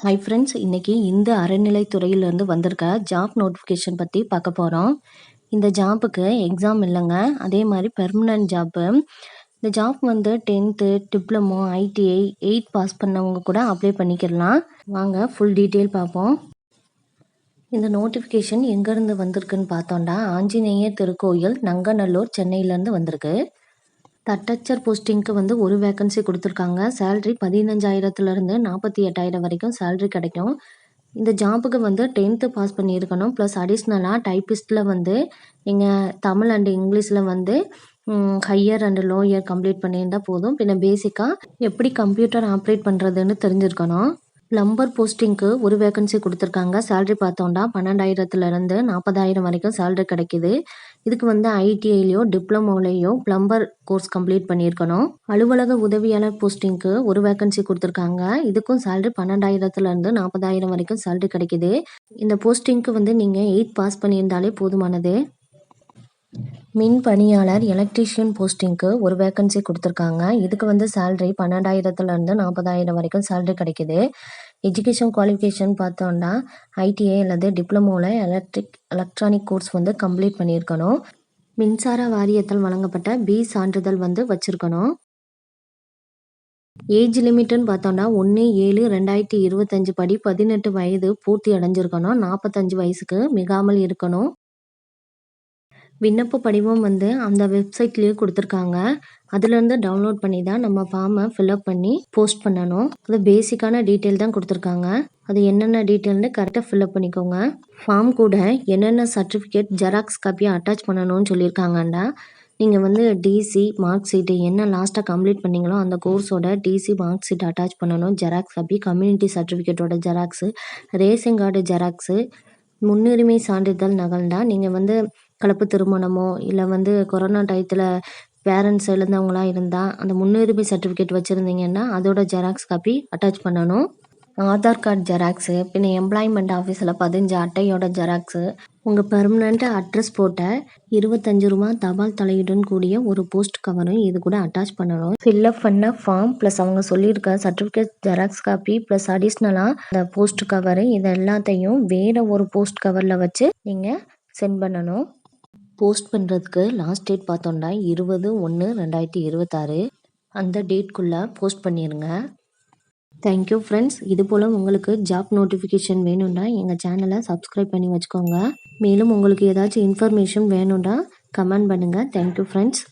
Hi friends இன்றைக்கி இந்த அறநிலைத்துறையிலேருந்து வந்திருக்க ஜாப் நோட்டிஃபிகேஷன் பற்றி பார்க்க போகிறோம் இந்த ஜாப்புக்கு எக்ஸாம் இல்லைங்க. அதே மாதிரி பெர்மனன்ட் ஜாப்பு இந்த ஜாப் வந்து tenth diploma ITI eight pass பண்ணவங்க கூட அப்ளை பண்ணிக்கிடலாம் வாங்க ஃபுல் டீட்டெயில் பார்ப்போம். இந்த நோட்டிஃபிகேஷன் எங்கேருந்து வந்திருக்குன்னு பார்த்தோம்னா ஆஞ்சநேயர் திருக்கோயில் நங்கநல்லூர் சென்னையிலேருந்து வந்திருக்கு. தட்டச்சர் போஸ்டிங்க்கு வந்து ஒரு வேக்கன்சி கொடுத்துருக்காங்க. சேல்ரி பதினஞ்சாயிரத்துலேருந்து நாற்பத்தி எட்டாயிரம் வரைக்கும் சேல்ரி கிடைக்கும். இந்த ஜாப்புக்கு வந்து டென்த்து பாஸ் பண்ணியிருக்கணும். ப்ளஸ் அடிஷ்னலாக டைப்பிஸ்ட்டில் வந்து நீங்கள் தமிழ் அண்டு இங்கிலீஷில் வந்து ஹையர் அண்டு லோயர் கம்ப்ளீட் பண்ணியிருந்தால் போதும். பின்ன பேசிக்காக எப்படி கம்ப்யூட்டர் ஆப்ரேட் பண்ணுறதுன்னு தெரிஞ்சிருக்கணும். ப்ளம்பர் போஸ்டிங்க்கு ஒரு வேகன்சி கொடுத்துருக்காங்க. சேல்ரி பார்த்தோம்னா பன்னெண்டாயிரத்துலேருந்து நாற்பதாயிரம் வரைக்கும் சேல்ரி கிடைக்கிது. இதுக்கு வந்து ஐடிஐலையோ டிப்ளமோலையோ ப்ளம்பர் கோர்ஸ் கம்ப்ளீட் பண்ணியிருக்கணும். அலுவலக உதவியாளர் போஸ்டிங்க்கு ஒரு வேக்கன்சி கொடுத்துருக்காங்க. இதுக்கும் சேல்ரி பன்னெண்டாயிரத்துலேருந்து நாற்பதாயிரம் வரைக்கும் சேல்ரி கிடைக்கிது. இந்த போஸ்டிங்க்கு வந்து நீங்கள் எயிட் பாஸ் பண்ணியிருந்தாலே போதுமானது. மின் பணியாளர் எலக்ட்ரீஷியன் போஸ்டிங்க்கு ஒரு வேக்கன்சி கொடுத்துருக்காங்க. இதுக்கு வந்து சேல்ரி பன்னெண்டாயிரத்துலேருந்து நாற்பதாயிரம் வரைக்கும் சேல்ரி கிடைக்கிது. எஜுகேஷன் குவாலிஃபிகேஷன் பார்த்தோன்னா ஐடிஐ அல்லது டிப்ளமோவில் எலக்ட்ரிக் எலக்ட்ரானிக் கோர்ஸ் வந்து கம்ப்ளீட் பண்ணியிருக்கணும். மின்சார வாரியத்தால் வழங்கப்பட்ட பி சான்றிதழ் வந்து வச்சுருக்கணும். ஏஜ் லிமிட்டுன்னு பார்த்தோன்னா ஒன்று ஏழு ரெண்டாயிரத்தி இருபத்தஞ்சு படி பதினெட்டு வயது பூர்த்தி அடைஞ்சிருக்கணும். நாற்பத்தஞ்சு வயசுக்கு மிகாமல் இருக்கணும். விண்ணப்ப படிவம் வந்து அந்த வெப்சைட்லேயே கொடுத்துருக்காங்க. அதுலேருந்து டவுன்லோட் பண்ணி தான் நம்ம ஃபார்மை ஃபில்அப் பண்ணி போஸ்ட் பண்ணணும். அது பேசிக்கான டீட்டெயில் தான் கொடுத்துருக்காங்க. அது என்னென்ன டீட்டெயில்னு கரெக்டாக ஃபில்அப் பண்ணிக்கோங்க. ஃபார்ம் கூட என்னென்ன சர்டிஃபிகேட் ஜெராக்ஸ் காப்பியை அட்டாச் பண்ணணும்னு சொல்லியிருக்காங்கண்டா. நீங்கள் வந்து டிசி மார்க் ஷீட்டு என்ன லாஸ்ட்டாக கம்ப்ளீட் பண்ணீங்களோ அந்த கோர்ஸோட டிசி மார்க் ஷீட் அட்டாச் பண்ணணும். ஜெராக்ஸ் காப்பி கம்யூனிட்டி சர்டிஃபிகேட்டோட ஜெராக்ஸு ரேஷன் கார்டு ஜெராக்ஸு முன்னுரிமை சான்றிதழ் நகல்டா நீங்கள் வந்து கலப்பு திருமணமோ இல்லை வந்து கொரோனா டயத்தில் பேரண்ட்ஸ் இழந்தவங்களாம் இருந்தால் அந்த முன்னுரிமை சர்டிஃபிகேட் வச்சுருந்தீங்கன்னா அதோட ஜெராக்ஸ் காப்பி அட்டாச் பண்ணணும். ஆதார் கார்டு ஜெராக்ஸு பின்ன எம்ப்ளாய்மெண்ட் ஆஃபீஸில் பதிஞ்சு அட்டையோட ஜெராக்ஸு உங்கள் பெர்மனண்ட் அட்ரஸ் போட்ட இருபத்தஞ்சு ரூபா தபால் தலையுடன் கூடிய ஒரு போஸ்ட் கவரும் இது கூட அட்டாச் பண்ணணும். ஃபில்லப் பண்ண ஃபார்ம் ப்ளஸ் அவங்க சொல்லியிருக்க சர்டிஃபிகேட் ஜெராக்ஸ் காப்பி ப்ளஸ் அடிஷ்னலாக இந்த போஸ்ட் கவரு இது எல்லாத்தையும் வேறு ஒரு போஸ்ட் கவரில் வச்சு நீங்கள் சென்ட் பண்ணணும். போஸ்ட் பண்ணுறதுக்கு லாஸ்ட் டேட் பார்த்தோன்னா இருபது ஒன்று ரெண்டாயிரத்தி இருபத்தாறு. அந்த டேட்குள்ளே போஸ்ட் பண்ணிடுங்க தேங்க்யூ ஃப்ரெண்ட்ஸ் இது போல் உங்களுக்கு ஜாப் நோட்டிஃபிகேஷன் வேணும்னா எங்கள் சேனலை சப்ஸ்கிரைப் பண்ணி வச்சுக்கோங்க. மேலும் உங்களுக்கு ஏதாச்சும் இன்ஃபர்மேஷன் வேணும்னா கமெண்ட் பண்ணுங்கள் தேங்க்யூ ஃப்ரெண்ட்ஸ்